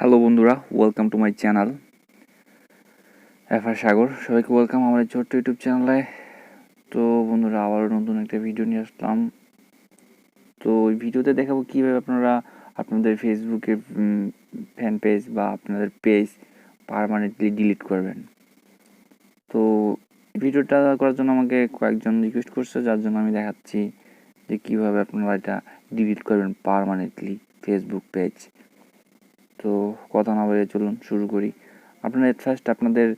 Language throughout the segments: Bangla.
হ্যালো বন্ধুরা welcome to my channel FR Sagar সবাইকে ওয়েলকাম আমার এই ছোট্ট ইউটিউব চ্যানেলে তো বন্ধুরা, আবারও নতুন একটা ভিডিও নিয়ে আসলাম। তো ওই ভিডিওতে দেখাবো কীভাবে আপনারা আপনাদের ফেসবুকের ফ্যান পেজ বা আপনাদের পেজ পারমানেন্টলি ডিলিট করবেন। তো ভিডিওটা করার জন্য আমাকে কয়েকজন রিকোয়েস্ট করছে, যার জন্য আমি দেখাচ্ছি যে কীভাবে আপনারা এটা ডিলিট করবেন পারমানেন্টলি ফেসবুক পেজ তো কথা না বলে চলুন, শুরু করি। আপনারা ফার্স্ট আপনাদের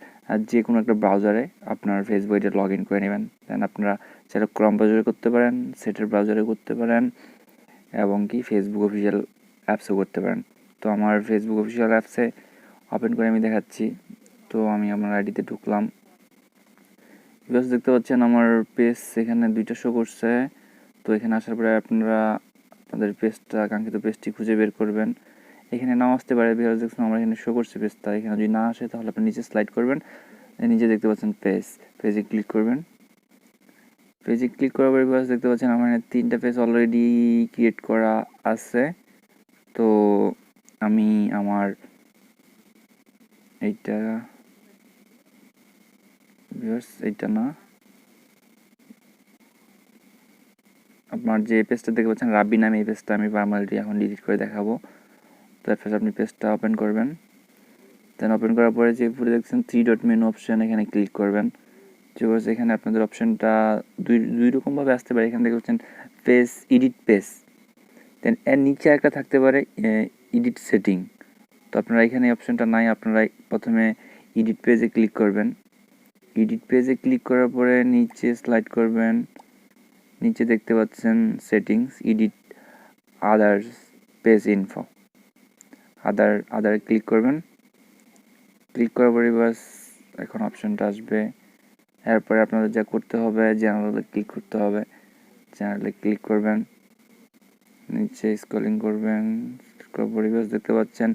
যে কোনো একটা ব্রাউজারে আপনার ফেসবুক এটা লগ ইন করে নেবেন। দেন আপনারা সেটা ক্রম ব্রাউজারে করতে পারেন সেটের ব্রাউজারে করতে পারেন, এবং কি ফেসবুক অফিসিয়াল অ্যাপসও করতে পারেন। তো আমার ফেসবুক অফিসিয়াল অ্যাপসে ওপেন করে আমি দেখাচ্ছি। তো আমি আমার আইডিতে ঢুকলাম। বিকজ দেখতে পাচ্ছেন আমার পেজ এখানে দুইটা শো করছে। তো এখানে আসার পরে আপনারা, আপনাদের পেজটা কাঙ্ক্ষিত পেজটি খুঁজে বের করবেন। এখানে নাও আসতে পারে বিকজ দেখুন আমরা এখানে শো করছে পেজটা এখানে যদি না আসে তাহলে আপনি নিচে স্লাইড করবেন। নিচে দেখতে পাচ্ছেন পেজ পেজে ক্লিক করবেন। পেজে ক্লিক করার পরে বিকজ দেখতে পাচ্ছেন আমার এখানে তিনটা পেজ অলরেডি ক্রিয়েট করা আছে। তো আমি আমার এইটা ভিউয়ার্স এইটা না। আপনার যে পেজটা দেখতে পাচ্ছেন রাব্বি নামে এই পেজটা আমি পার্মানেন্টলি এখন ডিলিট করে দেখাবো। তারপর আপনি পেজটা ওপেন করবেন। দেন ওপেন করার পরে যে উপরে দেখছেন থ্রি ডট মেনু অপশন এখানে ক্লিক করবেন। যে এখানে আপনাদের অপশনটা দুই দুই রকমভাবে আসতে পারে। এখানে দেখতে পাচ্ছেন পেজ এডিট পেজ দেন এর নিচে একটা থাকতে পারে এডিট সেটিং তো আপনারা এখানে অপশনটা নাই, আপনারা প্রথমে এডিট পেজে ক্লিক করবেন। এডিট পেজে ক্লিক করার পরে নিচে স্লাইড করবেন। নিচে দেখতে পাচ্ছেন settings edit others page info other other click করবেন। ক্লিক করার পরে বাস এখন অপশনটা আসবে। এরপরে আপনাদের যা করতে হবে চ্যানেলে ক্লিক করতে হবে। চ্যানেলে ক্লিক করবেন। নিচে স্ক্রলিং করবেন। পরে বাস দেখতে পাচ্ছেন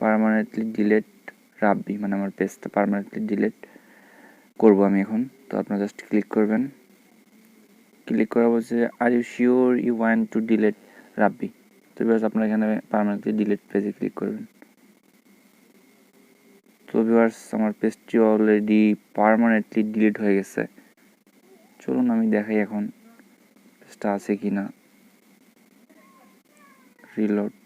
পার্মানেন্টলি ডিলেট রাব্বি মানে আমার পেজটা পার্মানেন্টলি ডিলেট করব আমি এখন। তো আপনারা জাস্ট ক্লিক করবেন। ক্লিক করা বলছে are you sure you want to delete Rabbi তো বিকজ আপনারা এখানে পার্মানেন্টলি ডিলিট পেজে ক্লিক করবেন। তো ভিউয়ার্স আমার পেজটি অলরেডি পার্মানেন্টলি ডিলিট হয়ে গেছে। চলুন আমি দেখাই এখন পেজটা আছে কি না রিলোড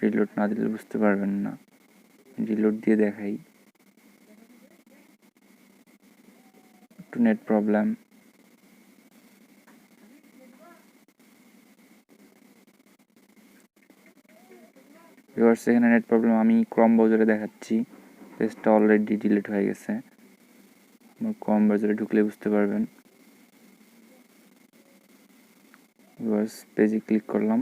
রিলোড না দিলে বুঝতে পারবেন না। রিলোড দিয়ে দেখাই। একটু নেট প্রবলেম ভিউয়ার্স এখানে নেট প্রবলেম আমি ক্রম ব্রাউজারে দেখাচ্ছি। পেজটা অলরেডি ডিলিট হয়ে গেছে। ক্রম ব্রাউজারে ঢুকলে বুঝতে পারবেন। ভিউয়ার্স পেজে ক্লিক করলাম।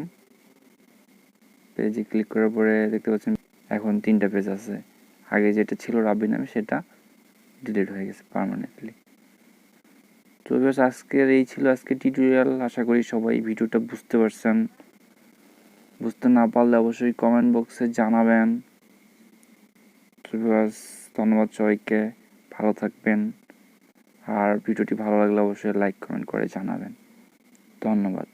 পেজে ক্লিক করার পরে দেখতে পাচ্ছেন, এখন তিনটা পেজ আছে। আগে যেটা ছিল রাব্বি নামে সেটা ডিলিট হয়ে গেছে পার্মানেন্টলি তো ভিউয়ার্স আজকের এই ছিল আজকে টিউটোরিয়াল আশা করি সবাই ভিডিওটা বুঝতে পারছেন। বুঝতে না পারলে অবশ্যই কমেন্ট বক্সে জানাবেন। ধন্যবাদ সবাইকে, ভালো থাকবেন। আর ভিডিওটি ভালো লাগলে অবশ্যই লাইক কমেন্ট করে জানাবেন। ধন্যবাদ।